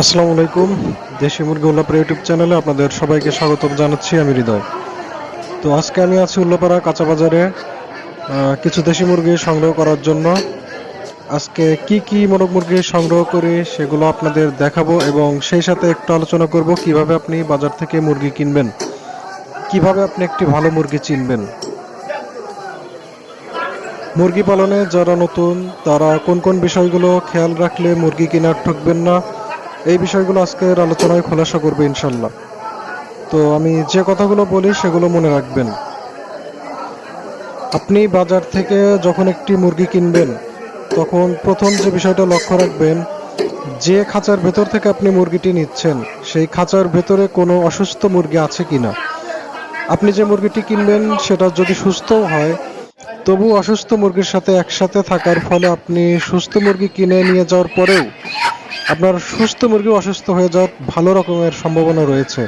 আসসালামু আলাইকুম। দেশি মুরগি উল্লাপাড়া ইউটিউব চ্যানেলে আপনাদের সবাইকে স্বাগত জানাচ্ছি, আমি হৃদয়। তো আজকে আমি আছি উল্লাপাড়া কাঁচা বাজারে কিছু দেশি মুরগি সংগ্রহ করার জন্য। আজকে কি কি মোরগ মুরগি সংগ্রহ করি সেগুলো আপনাদের দেখাবো এবং সেই সাথে একটু আলোচনা করব কীভাবে আপনি বাজার থেকে মুরগি কিনবেন, কীভাবে আপনি একটি ভালো মুরগি চিনবেন। মুরগি পালনে যারা নতুন, তারা কোন কোন বিষয়গুলো খেয়াল রাখলে মুরগি কেনার ঠকবেন না? এই বিষয়গুলো আজকের আলোচনায় খোলাসা করবে ইনশাল্লাহ তো আমি যে কথাগুলো বলি সেগুলো মনে রাখবেন। আপনি বাজার থেকে যখন একটি মুরগি কিনবেন, তখন প্রথম যে বিষয়টা লক্ষ্য রাখবেন, যে খাঁচার ভেতর থেকে আপনি মুরগিটি নিচ্ছেন, সেই খাঁচার ভেতরে কোনো অসুস্থ মুরগি আছে কিনা? আপনি যে মুরগিটি কিনবেন, সেটা যদি সুস্থও হয় তবু অসুস্থ মুরগির সাথে একসাথে থাকার ফলে আপনি সুস্থ মুরগি কিনে নিয়ে যাওয়ার পরেও আপনার সুস্থ মুরগি অসুস্থ হয়ে যাওয়ার ভালো রকমের সম্ভাবনা রয়েছে।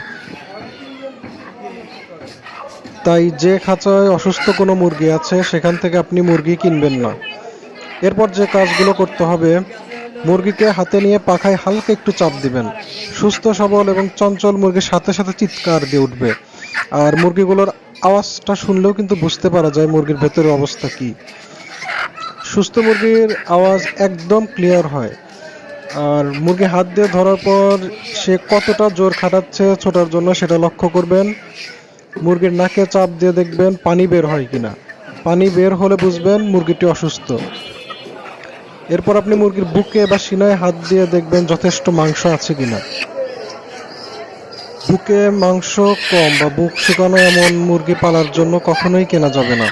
তাই যে খাঁচায় অসুস্থ কোনো মুরগি আছে, সেখান থেকে আপনি মুরগি কিনবেন না। এরপর যে কাজগুলো করতে হবে, মুরগিকে হাতে নিয়ে পাখায় হালকা একটু চাপ দিবেন। সুস্থ সবল এবং চঞ্চল মুরগির সাথে সাথে চিৎকার দিয়ে উঠবে। আর মুরগিগুলোর আওয়াজটা শুনলেও কিন্তু বুঝতে পারা যায় মুরগির ভেতরের অবস্থা কি। সুস্থ মুরগির আওয়াজ একদম ক্লিয়ার হয়। আর মুরগি হাত দিয়ে ধরার পর সে কতটা জোর খাটাচ্ছে ছোটার জন্য সেটা লক্ষ্য করবেন। মুরগির নাকে চাপ দিয়ে দেখবেন পানি বের হয় কিনা। পানি বের হলে বুঝবেন মুরগিটি অসুস্থ। এরপর আপনি মুরগির বুকে বা সিনায় হাত দিয়ে দেখবেন যথেষ্ট মাংস আছে কিনা। বুকে মাংস কম বা বুক শুকানো এমন মুরগি পালার জন্য কখনোই কেনা যাবে না।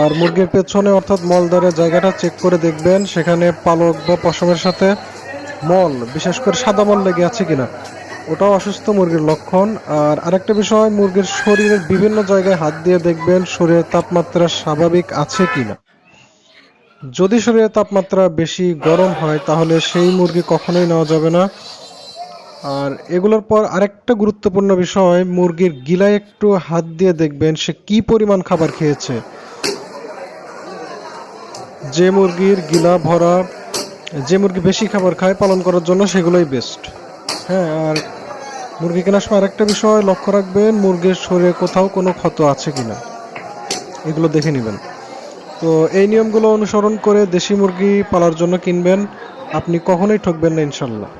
আর মুরগির পেছনে অর্থাৎ মলদারের জায়গাটা চেক করে দেখবেন, সেখানে পালক বা পশমের সাথে মল, বিশেষ করে সাদা মল লেগে আছে কিনা। ওটাও অসুস্থ মুরগির লক্ষণ। আর আরেকটা বিষয়, মুরগির শরীরের বিভিন্ন জায়গায় হাত দিয়ে দেখবেন শরীরের তাপমাত্রা স্বাভাবিক আছে কিনা। যদি শরীরের তাপমাত্রা বেশি গরম হয়, তাহলে সেই মুরগি কখনোই নেওয়া যাবে না। আর এগুলোর পর আরেকটা গুরুত্বপূর্ণ বিষয়, মুরগির গিলায় একটু হাত দিয়ে দেখবেন সে কি পরিমাণ খাবার খেয়েছে। যে মুরগির গিলা ভরা, যে মুরগি বেশি খাবার খায় পালন করার জন্য সেগুলোই বেস্ট হ্যাঁ আর মুরগি কেনার সময় আরেকটা বিষয় লক্ষ্য রাখবেন, মুরগির শরীরে কোথাও কোনো ক্ষত আছে কি না এগুলো দেখে নেবেন। তো এই নিয়মগুলো অনুসরণ করে দেশি মুরগি পালার জন্য কিনবেন। আপনি কখনোই ঠকবেন না, ইনশাল্লাহ।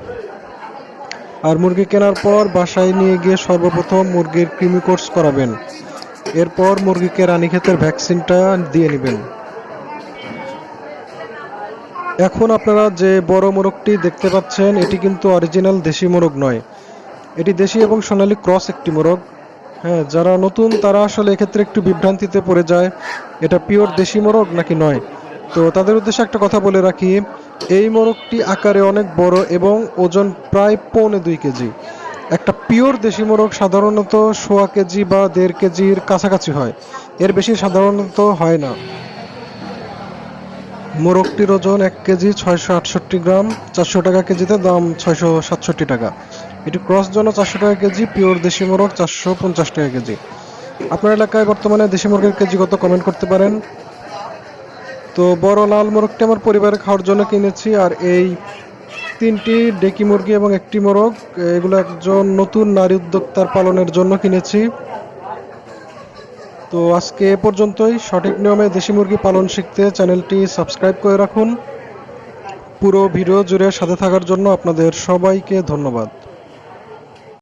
আর মুরগি কেনার পর বাসায় নিয়ে গিয়ে সর্বপ্রথম মুরগির কৃমি কোর্স করাবেন। এরপর মুরগিকে রানীক্ষেতের ভ্যাকসিনটা দিয়ে নেবেন। এখন আপনারা যে বড় মোরগটি দেখতে পাচ্ছেন, এটি কিন্তু অরিজিনাল দেশি মোরগ নয়। এটি দেশি এবং সোনালী ক্রস একটি মোরগ। হ্যাঁ যারা নতুন তারা আসলে এক্ষেত্রে একটু বিভ্রান্তিতে পড়ে যায়। এটা পিওর দেশি মোরগ নাকি নয়? তো তাদের উদ্দেশ্যে একটা কথা বলে রাখি, এই মোরগটি আকারে অনেক বড় এবং ওজন প্রায় পৌনে দুই কেজি। একটা পিওর দেশি মোরগ সাধারণত সোয়া কেজি বা দেড় কেজির কাছাকাছি হয়। এর বেশি সাধারণত হয় না। মোরগটির ওজন এক কেজি ছয়শো আটষট্টি গ্রাম, চারশো টাকা কেজিতে দাম ছয়শো সাতষট্টি টাকা। এটি ক্রস জন্য চারশো টাকা কেজি, পিওর দেশি মোরগ চারশো পঞ্চাশ টাকা কেজি। আপনার এলাকায় বর্তমানে দেশি মুরগির কেজি কত কমেন্ট করতে পারেন? তো বড় লাল মোরগটি আমার পরিবারে খাওয়ার জন্য কিনেছি, আর এই তিনটি ডেকি মুরগি এবং একটি মোরগ, এগুলো একজন নতুন নারী উদ্যোক্তার পালনের জন্য কিনেছি। তো আজকে এ পর্যন্তই, সঠিক নিয়মে দেশি মুরগি পালন শিখতে চ্যানেলটি সাবস্ক্রাইব করে রাখুন। পুরো ভিডিও জুড়ে সাথে থাকার জন্য আপনাদের সবাইকে ধন্যবাদ।